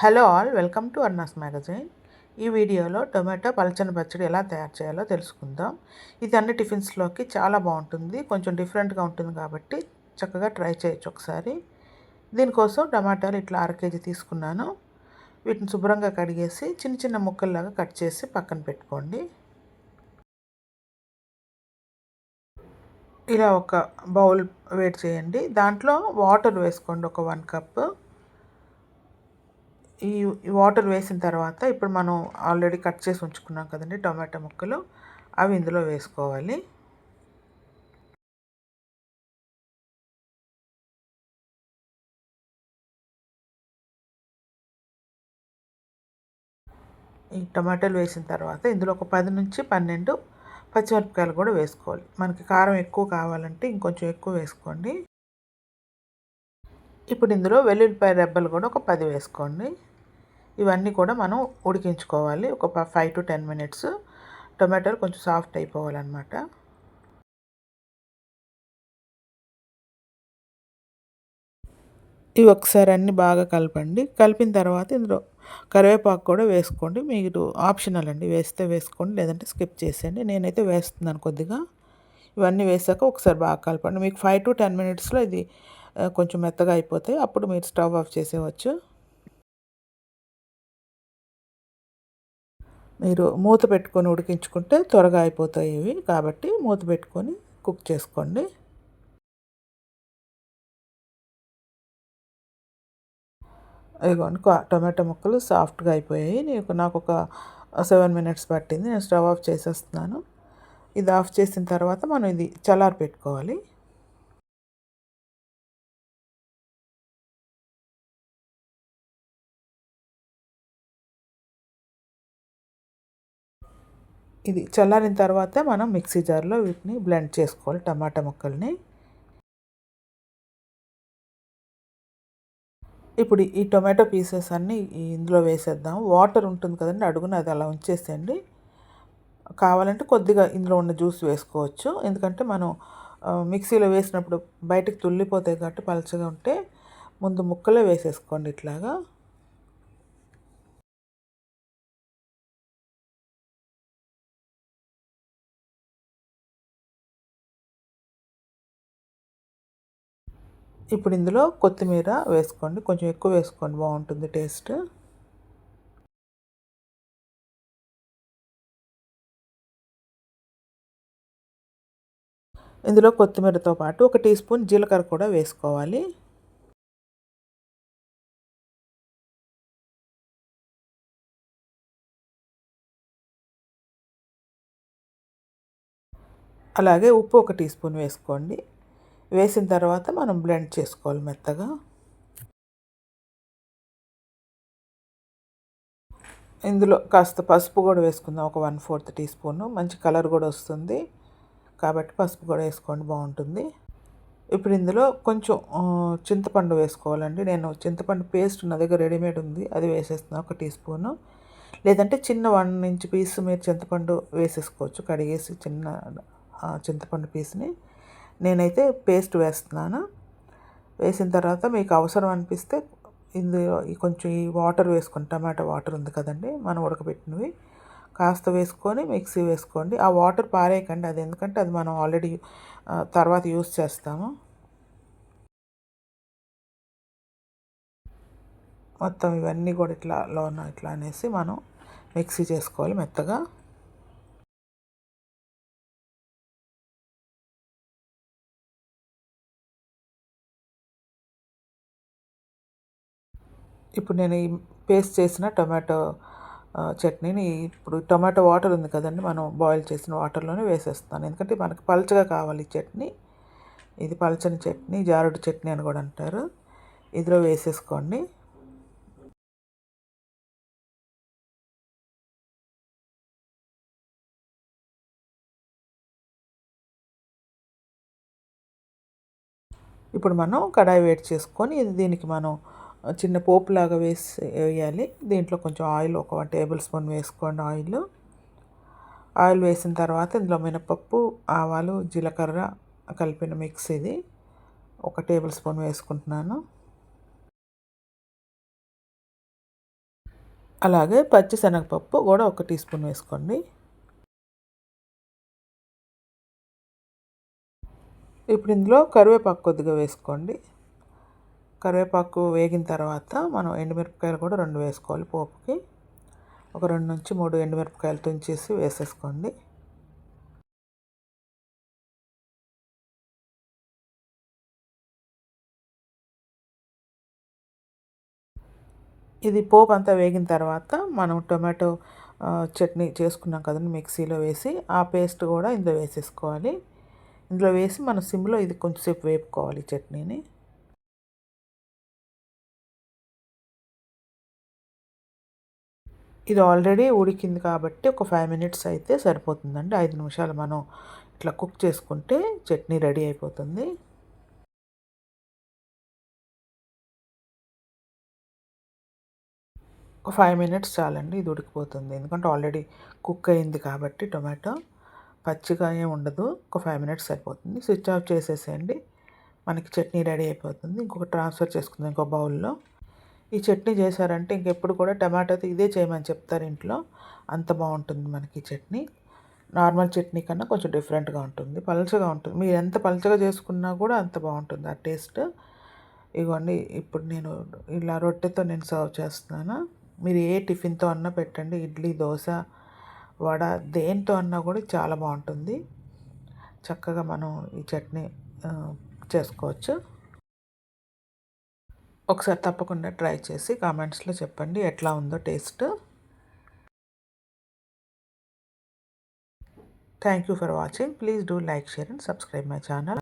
Hello all welcome to Anna's magazine. ఈ వీడియోలో tomato పలచని పచ్చడి ఎలా తయారు చేయాలో తెలుసుకుందాం. ఇది అన్ని టిఫిన్స్లోకి చాలా బాగుంటుంది కొంచెం డిఫరెంట్గా ఉంటుంది కాబట్టి చక్కగా ట్రై చేయొచ్చు ఒకసారి. దీనికోసం టమాటాలు ఇట్లా అర కేజీ తీసుకున్నాను. వీటిని శుభ్రంగా కడిగేసి చిన్న చిన్న ముక్కల్లాగా కట్ చేసి పక్కన పెట్టుకోండి. ఇలా ఒక బౌల్ వేడి చేయండి. దాంట్లో వాటర్ వేసుకోండి ఒక వన్ కప్ ఈ వాటర్ వేసిన తర్వాత ఇప్పుడు మనం ఆల్రెడీ కట్ చేసి ఉంచుకున్నాం కదండి టమాటా ముక్కలు. అవి ఇందులో వేసుకోవాలి. ఈ టమాటాలు వేసిన తర్వాత ఇందులో ఒక పది నుంచి పన్నెండు పచ్చిమిరపకాయలు కూడా వేసుకోవాలి. మనకి కారం ఎక్కువ కావాలంటే ఇంకొంచెం ఎక్కువ వేసుకోండి. ఇప్పుడు ఇందులో వెల్లుల్లిపాయ రెబ్బలు కూడా ఒక పది వేసుకోండి. ఇవన్నీ కూడా మనం ఉడికించుకోవాలి. ఒక ఫైవ్ టు టెన్ మినిట్స్ టొమాటోలు కొంచెం సాఫ్ట్ అయిపోవాలన్నమాట. ఇవి ఒకసారి అన్నీ బాగా కలపండి. కలిపిన తర్వాత ఇందులో కరివేపాకు కూడా వేసుకోండి. మీరు ఆప్షనల్ అండి. వేస్తే వేసుకోండి లేదంటే స్కిప్ చేసేయండి. నేనైతే వేస్తున్నాను కొద్దిగా. ఇవన్నీ వేసాక ఒకసారి బాగా కలపండి. మీకు ఫైవ్ టు టెన్ మినిట్స్లో ఇది కొంచెం మెత్తగా అయిపోతాయి. అప్పుడు మీరు స్టవ్ ఆఫ్ చేసేవచ్చు మీరు మూత పెట్టుకొని ఉడికించుకుంటే త్వరగా అయిపోతాయి ఇవి. కాబట్టి మూత పెట్టుకొని కుక్ చేసుకోండి. ఇదిగోండి టొమాటో ముక్కలు సాఫ్ట్గా అయిపోయాయి. నీకు నాకు ఒక సెవెన్ మినిట్స్ పట్టింది. నేను స్టవ్ ఆఫ్ చేసేస్తున్నాను. ఇది ఆఫ్ చేసిన తర్వాత మనం ఇది చల్లారి పెట్టుకోవాలి. ఇది చల్లారిన తర్వాత మనం మిక్సీ జార్లో వీటిని బ్లెండ్ చేసుకోవాలి టమాటా ముక్కల్ని. ఇప్పుడు ఈ టొమాటో పీసెస్ అన్నీ ఇందులో వేసేద్దాం. వాటర్ ఉంటుంది కదండి అడుగున అది అలా ఉంచేసేయండి. కావాలంటే కొద్దిగా ఇందులో ఉన్న జ్యూస్ వేసుకోవచ్చు. ఎందుకంటే మనం మిక్సీలో వేసినప్పుడు బయటకు తుల్లిపోతాయి కాబట్టి పలచగా ఉంటే ముందు ముక్కలే వేసేసుకోండి ఇట్లాగా. ఇప్పుడు ఇందులో కొత్తిమీర వేసుకోండి. కొంచెం ఎక్కువ వేసుకోండి. బాగుంటుంది టేస్ట్. ఇందులో కొత్తిమీరతో పాటు ఒక టీ స్పూన్ జీలకర్ర కూడా వేసుకోవాలి. అలాగే ఉప్పు ఒక టీ స్పూన్ వేసుకోండి. వేసిన తర్వాత మనం బ్లెండ్ చేసుకోవాలి మెత్తగా. ఇందులో కాస్త పసుపు కూడా వేసుకుందాం. ఒక వన్ ఫోర్త్ టీ స్పూన్ మంచి కలర్ కూడా వస్తుంది. కాబట్టి పసుపు కూడా వేసుకోండి బాగుంటుంది. ఇప్పుడు ఇందులో కొంచెం చింతపండు వేసుకోవాలండి. నేను చింతపండు పేస్ట్ నా దగ్గర రెడీమేడ్ ఉంది. అది వేసేస్తున్నాను ఒక టీ స్పూను లేదంటే చిన్న వన్ ఇంచ్ పీస్ మీరు చింతపండు వేసేసుకోవచ్చు. కడిగేసి చిన్న చింతపండు పీస్ని నేనైతే పేస్ట్ వేస్తున్నాను. వేసిన తర్వాత మీకు అవసరం అనిపిస్తే ఇందులో కొంచెం ఈ వాటర్ వేసుకొని టమాటా వాటర్ ఉంది కదండి మనం ఉడకబెట్టినవి. కాస్త వేసుకొని మిక్సీ వేసుకోండి. ఆ వాటర్ పారేయకండి అది ఎందుకంటే అది మనం ఆల్రెడీ తర్వాత యూస్ చేస్తాము. మొత్తం ఇవన్నీ కూడా ఇట్లా లోన ఇట్లా అనేసి మనం మిక్సీ చేసుకోవాలి మెత్తగా. ఇప్పుడు నేను ఈ పేస్ట్ చేసిన టొమాటో చట్నీని ఇప్పుడు టొమాటో వాటర్ ఉంది కదండి మనం బాయిల్ చేసిన వాటర్లోనే వేసేస్తాను. ఎందుకంటే మనకు పలచగా కావాలి చట్నీ. ఇది పలచని చట్నీ జారుడు చట్నీ అని కూడా అంటారు. ఇదిలో వేసేసుకోండి. ఇప్పుడు మనం కడాయి వేడి చేసుకొని దీనికి మనం చిన్న పోపులాగా వేసి వేయాలి దీంట్లో కొంచెం ఆయిల్ ఒక టేబుల్ స్పూన్ వేసుకోండి ఆయిల్. ఆయిల్ వేసిన తర్వాత ఇందులో మినపప్పు ఆవాలు జీలకర్ర కలిపిన మిక్స్ ఇది. ఒక టేబుల్ స్పూన్ వేసుకుంటున్నాను. అలాగే పచ్చి శనగపప్పు కూడా ఒక టీ స్పూన్ వేసుకోండి. ఇప్పుడు ఇందులో కరివేపాకు కొద్దిగా వేసుకోండి. కరివేపాకు వేగిన తర్వాత మనం ఎండుమిరపకాయలు కూడా రెండు వేసుకోవాలి పోపుకి. ఒక రెండు నుంచి మూడు ఎండుమిరపకాయలు తుంచేసి వేసేసుకోండి. ఇది పోపు అంతా వేగిన తర్వాత మనం టొమాటో చట్నీ చేసుకున్నాం కదండి మిక్సీలో వేసి ఆ పేస్ట్ కూడా ఇందులో వేసేసుకోవాలి. ఇందులో వేసి మన సిమ్లో ఇది కొంచెంసేపు వేపుకోవాలి చట్నీని. ఇది ఆల్రెడీ ఉడికింది కాబట్టి ఒక ఫైవ్ మినిట్స్ అయితే సరిపోతుందండి. ఐదు నిమిషాలు మనం ఇట్లా కుక్ చేసుకుంటే చట్నీ రెడీ అయిపోతుంది. ఒక ఫైవ్ మినిట్స్ చాలండి ఇది ఉడికిపోతుంది. ఎందుకంటే ఆల్రెడీ కుక్ అయింది కాబట్టి టొమాటో పచ్చిగా ఏం ఉండదు. ఒక ఫైవ్ మినిట్స్ సరిపోతుంది. స్విచ్ ఆఫ్ చేసేసేయండి. మనకి చట్నీ రెడీ అయిపోతుంది. ఇంకొక ట్రాన్స్ఫర్ చేసుకుందాం ఇంకో బౌల్లో. ఈ చట్నీ చేశారంటే ఇంకెప్పుడు కూడా టమాటాతో ఇదే చేయమని చెప్తారు ఇంట్లో. అంత బాగుంటుంది మనకి చట్నీ. నార్మల్ చట్నీ కన్నా కొంచెం డిఫరెంట్గా ఉంటుంది. పలచగా ఉంటుంది. మీరు ఎంత పలచగా చేసుకున్నా కూడా అంత బాగుంటుంది ఆ టేస్ట్. ఇవ్వండి ఇప్పుడు నేను ఇలా రొట్టెతో నేను సర్వ్ చేస్తున్నాను. మీరు ఏ టిఫిన్తో అన్నా పెట్టండి. ఇడ్లీ దోశ వడ దేంతో అన్నా కూడా చాలా బాగుంటుంది. చక్కగా మనం ఈ చట్నీ చేసుకోవచ్చు. ఒకసారి తప్పకుండా ట్రై చేసి కామెంట్స్లో చెప్పండి. ఎట్లా ఉందో taste. Thank you for watching please do like share and subscribe my channel